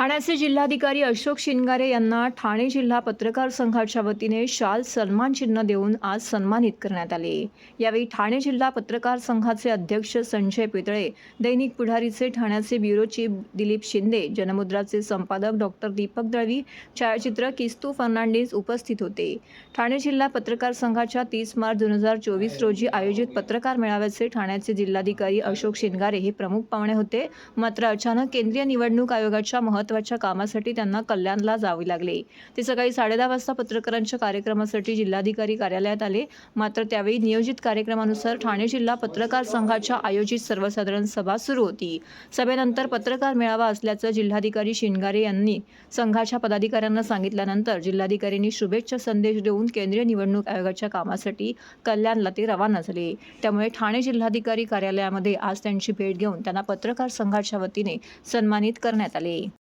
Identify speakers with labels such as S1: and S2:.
S1: ठाण्याचे जिल्हाधिकारी अशोक शिनगारे यांना ठाणे जिल्हा पत्रकार संघाच्या वतीने शाल सन्मान चिन्ह देऊन आज सन्मानित करण्यात आले. यावेळी ठाणे जिल्हा पत्रकार संघाचे अध्यक्ष संजय पितळे दैनिक पुढारीचे ठाण्याचे ब्युरो चीफ दिलीप शिंदे जनमुद्राचे संपादक डॉक्टर दीपक दळवी छायाचित्र किस्तू फर्नांडिस उपस्थित होते. ठाणे जिल्हा पत्रकार संघाच्या तीस मार्च दोन हजार चोवीस रोजी आयोजित पत्रकार मेळाव्याचे ठाण्याचे जिल्हाधिकारी अशोक शिनगारे हे प्रमुख पाहुणे होते. मात्र अचानक केंद्रीय निवडणूक आयोगाच्या महत्त्वाच्या कामासाठी त्यांना कल्याणला जावे लागले. ते सकाळी साडेदहा वाजता पत्रकारांच्या कार्यक्रमासाठी जिल्हाधिकारी कार्यालयात आले. मात्र त्यावेळी नियोजित कार्यक्रमानुसार ठाणे जिल्हा पत्रकार संघाच्या आयोजित सर्वसाधारण सभा सुरू होती. सभेनंतर पत्रकार मेळावा असल्याचं जिल्हाधिकारी शिंगारे यांनी संघाच्या पदाधिकाऱ्यांना सांगितल्यानंतर जिल्हाधिकाऱ्यांनी शुभेच्छा संदेश देऊन केंद्रीय निवडणूक आयोगाच्या कामासाठी कल्याणला ते रवाना झाले. त्यामुळे ठाणे जिल्हाधिकारी कार्यालयामध्ये आज त्यांची भेट घेऊन त्यांना पत्रकार संघाच्या वतीने सन्मानित करण्यात आले.